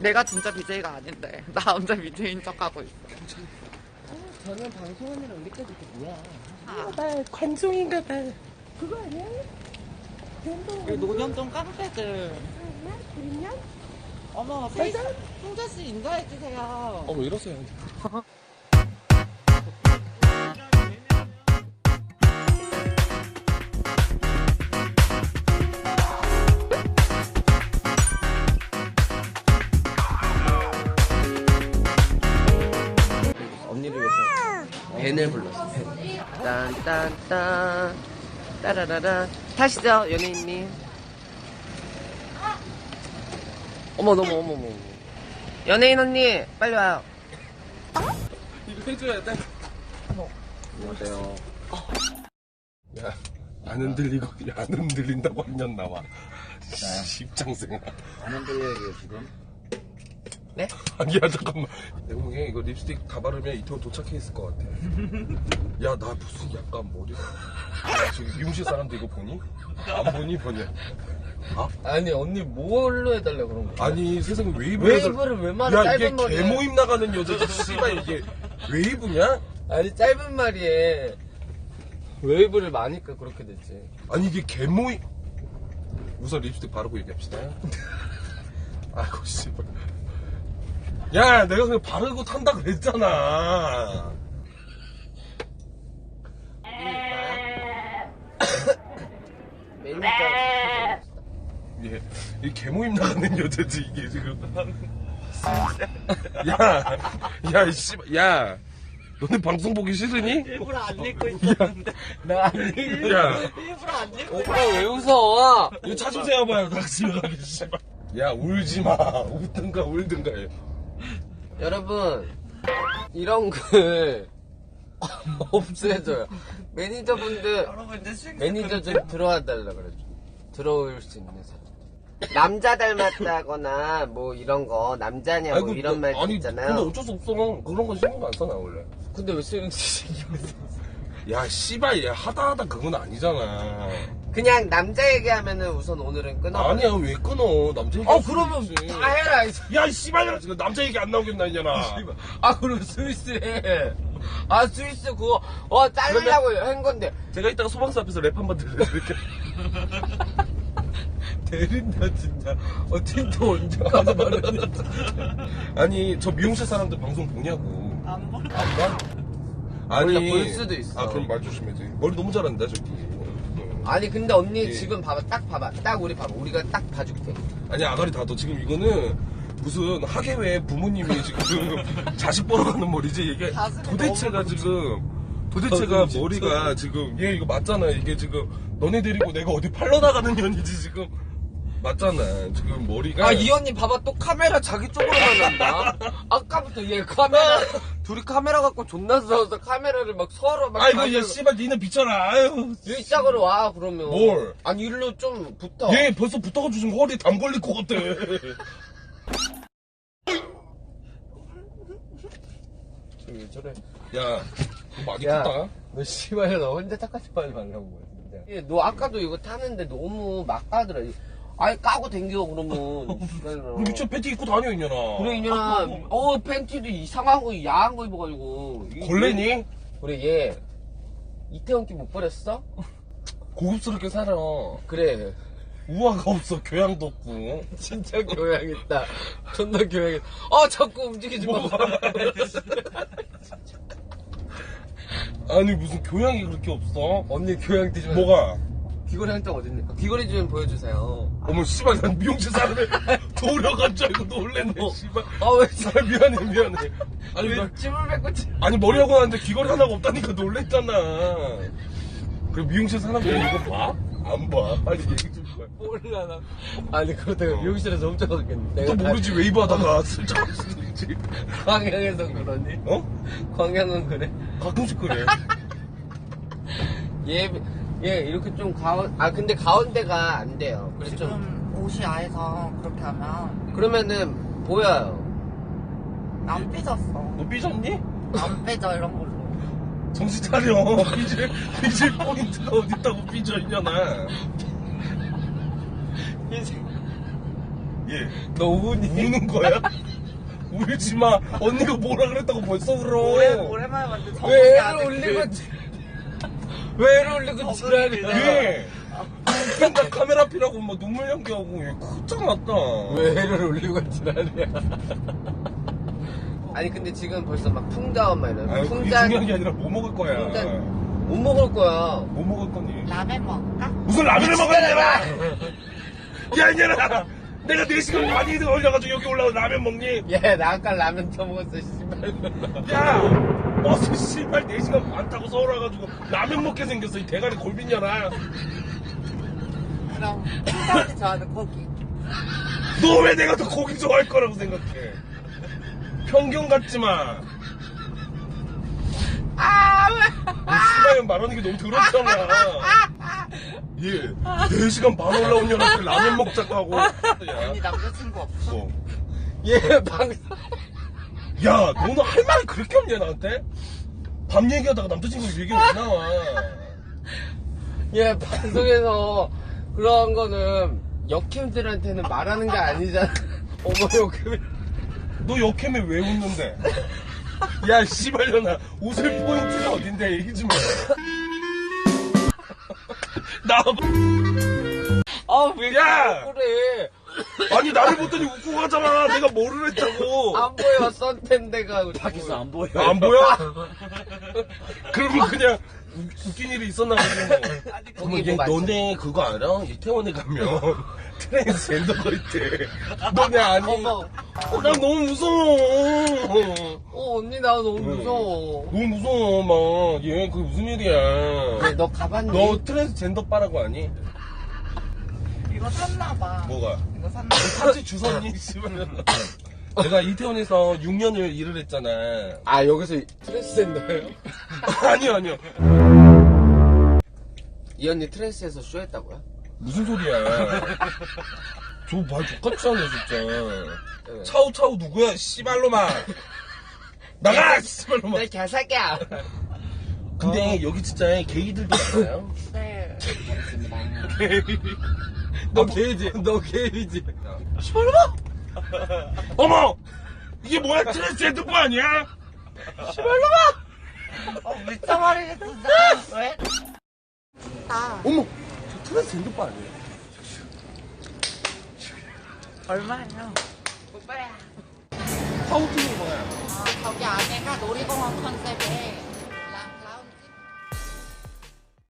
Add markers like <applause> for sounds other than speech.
내가 진짜 BJ가 아닌데 <laughs> 나 혼자 BJ인 척하고 있어. 저는 방송하느라 우리까지 이게 뭐야? 아. 봐, 관종인가 봐. 그거 아니야? 우리 노년동 깡패들. 그랬냐? 어머, 페이스 홍자 씨 인사해 주세요. 어머 이러세요. <laughs> 벤을 불렀어. 벤. 딴딴딴 따라라라 타시죠 연예인님. 어머 너무 어머 어머. 연예인 언니 빨리 와요. 이거 해줘야 돼. 안녕하세요. 야, 안 흔들리고, 야, 안 흔들린다고 하면 나와. 십장생아. 안 흔들려요 지금? 네? <laughs> 아니야, 잠깐만. 내가 보기엔 이거 립스틱 다 바르면 이태원 도착해 있을 것 같아. <laughs> 야, 나 무슨 약간 머리가. 야, 저기 미용실 사람도 이거 보니? 안 보니, 보냐? 아니 언니 뭘로 해달래 그런 거? 아니, 세상에 웨이브를. 웨이브를 왜 말해, 야, 이게 짧은 머리에. 개모임 나가는 여자지, 씨발, 이게 웨이브냐? 아니 짧은 말이에 웨이브를 많이까 그렇게 됐지. 아니, 이게 개모임. 우선 립스틱 바르고 얘기합시다. <laughs> 아이고, 씨발. 야, 내가 그냥 바르고 탄다 그랬잖아. 매니저. 이게, 이 개모임 나가는 여자지, 이게 지금. 야, 야, 이 씨발, 야. 너네 방송 보기 싫으니? 일부러 안 읽고 있었는데. 나안 야, 일부러 안 읽고 오빠 왜 웃어? 이거 차좀 세워봐요, 다 집에 가기, 씨발. 야, 울지 마. 웃든가, 울든가 해. 여러분 이런 글 <laughs> 없애줘요. 매니저분들 매니저 좀 들어와 달라 그랬죠. 들어올 수 있는 사진. 남자 닮았다거나 뭐 이런 거 남자냐 뭐 이런 말들 아니, 있잖아요. 근데 어쩔 수 없어. 그런 건 신경 안 써, 나 원래. 근데 왜 쓰는 신경 써? 야, 씨발, 얘 하다 하다 그건 아니잖아. 그냥 남자 얘기하면은 우선 오늘은 끊어. 아니야, 왜 끊어? 남자 얘기. 어 그러면 다 해라. 이 야, 이 씨발년아, 지금 남자 얘기 안 나오겠나, 이잖아. 아 그럼 스위스 해. 아 스위스 그거 어 자르려고 한 건데 제가 이따가 소방서 앞에서 랩 한번 들려드릴게요. 대린다 <laughs> 진짜. 어 틴트 언제까지 바르냐. 아니, 저 미용실 사람들 방송 보냐고. 안 봐? 아니. 볼 수도 있어. 아, 그럼 말 조심해야지. 머리 너무 잘한다, 저기. 아니 근데 언니 예. 지금 봐봐 딱 봐봐 딱 우리 봐봐 우리가 딱 봐줄게. 아니, 아가리 다 너 지금 이거는 무슨 하계회 부모님이 지금 <laughs> 자식 벌어가는 머리지. 이게 도대체가 지금, 도대체가 머리가 지금, 얘 이거 맞잖아. 이게 지금 너네 데리고 내가 어디 팔러 나가는 년이지, 지금. 맞잖아. 지금 머리가. 아 이 언니 봐봐 또 카메라 자기 쪽으로만 한다. 아까부터 얘 카메라 둘이 카메라 갖고 존나 싸워서 카메라를 막 서로 막. 아이고, 야, 씨발, 니네 비춰라. 아유. 일짝으로 와 그러면. 뭘? 아니 일로 좀 붙어. 얘 벌써 붙어가지고 지금 허리에 담 걸릴 것 같아. 왜 저래? 야, 너 많이 야. 컸다. 너 씨발 너 혼자 착하지 말라고 진짜. 얘, 너 아까도 이거 타는데 너무 막 까더라. 아니 까고 댕겨 그러면. <laughs> 우리 유치원 팬티 입고 다녀, 이년아. 그래 이년아 어 팬티도 이상한 거 야한 거 입어가지고. 이- 걸레니? 그래 얘 이태원기 못 버렸어? 고급스럽게 살아. 그래 우아가 없어, 교양도 없고. <laughs> 진짜 교양 있다. 존나 교양 있다. 어 자꾸 움직이지 마. <laughs> 아니, 무슨 교양이 그렇게 없어? 언니 교양 뛰지 마. 뭐가? 귀걸이 한 장 어딨니까? 귀걸이 좀 보여주세요. 어머, 씨발, 난 미용실 사람에 돌아간 줄 알고 놀랬네, 씨발. 아왜 <laughs> 아, 미안해, 미안해. 아니, 나, 왜 찜을 뱉고 찜? 아니, 머리하고 나는데 귀걸이 하나가 없다니까 놀랬잖아. 그래, 미용실 사람들 이거 봐? 안 봐. 빨리 얘기 좀 봐. 몰라 나. 아니 그러다가 어. 미용실에서 훔쳐가겠네. 또 모르지, 웨이브 하다가 슬쩍 수도 있지. 광양에서 그러니? 어? 광양은 그래. 가끔씩 그래. 얘, <laughs> 얘 이렇게 좀 가운, 아 근데 가운데가 안 돼요. 그래서 좀 지금 옷이 아예서 그렇게 하면 그러면은 보여요. 안 삐졌어. 너 삐졌니? 안 빼져 이런 걸로. 정신 차려. 삐질, 삐질 포인트가 어딨다고 삐져, 이년아. 이제 예. 너 우니? 우는 거야? 울지 마. 언니가 뭐라 그랬다고 벌써 울어. 오래, 오랜만에 봤는데 왜 저번에 애를 아직 올리고 지- 왜 올리고 지랄이야? 예. 그러니까 카메라 피라고 뭐 눈물 연기하고 얘 큰장 났다. 왜 애를 올리고 지랄이야? <laughs> 아니 근데 지금 벌써 막 풍자원 막 이러는 아유, 그게 풍자 중요한 게 아니라 뭐 먹을 거야. 풍자 못 먹을 거야. 뭐 먹을 거니? 라면 먹을까? 무슨 라면을 먹어야 되나? 야, 이년아! 내가 4시간 많이 걸려가지고 여기 올라와 라면 먹니? 얘나 아까 라면 처먹었어 씨발. 야! 버스 씨발 4시간 반 타고 서울 와가지고 라면 먹게 생겼어, 이 대가리 골빈년아. 그럼 사람이 좋아하는 고기. 너 왜 내가 더 고기 좋아할 거라고 생각해? 편견 갖지 마. 아 말하는 게 너무 더럽잖아. 예. 4시간 반 올라온 년한테 라면 먹자고 하고. 야, 아니 남자친구 없어? 뭐. 얘 방송 야, 너는 할 말이 그렇게 없냐, 나한테? 밤 얘기하다가 남자친구 얘기 왜 나와? 얘 방송에서 그런 거는 역캠들한테는 말하는 게 아니잖아. 어머 역캠. 너 역캠에 왜 웃는데? 야, 씨발년아. 웃을 포인트가 어딘데? 얘기 좀 해. <laughs> 나, 아왜 야! 그래? 아니, 나를 보더니 웃고 가잖아. 내가 뭐를 했다고. 안 보여 썬텐데가 밖에서 안 보여. 안 보여? <laughs> 그러면 그냥 웃- 웃긴 일이 있었나 보지. 뭐. 거기 얘뭐 너네 그거 알아? 이태원에 가면 <laughs> 트랜스젠더가 있대. <laughs> 너네 아니? 어머. 어, 나 너무 무서워. 어 언니 나 너무 무서워. 너무 무서워, 막. 얘, 그게 무슨 일이야. 왜, 너 가봤니? 너 트랜스젠더 빠라고 아니? 이거 샀나봐. 뭐가? 이거 샀나? 사지 주선니, 씨발. 내가 이태원에서 6년을 일을 했잖아. 아 여기서 트랜스젠더예요? <laughs> 아니요, 아니요. 이 언니 트랜스에서 쇼했다고요? 무슨 소리야. <laughs> 저말 똑같지 않아, 진짜. 차우 차우 누구야, 씨발로마. 나가, 씨발로마. 내 개새끼야. 근데 여기 진짜 게이들도 많아요. 네. <laughs> 너 게이지? 너 게이지? <laughs> 어머! 이게 뭐야, 트랜스젠더거 아니야? 어, 미쳐버리겠어, 진짜. 왜? 아, 어머! 저 트랜스젠더거 아니에요? 얼마예요? 오빠야. 파우팅인 거야. 아, 저기 안에가 놀이공원 컨셉에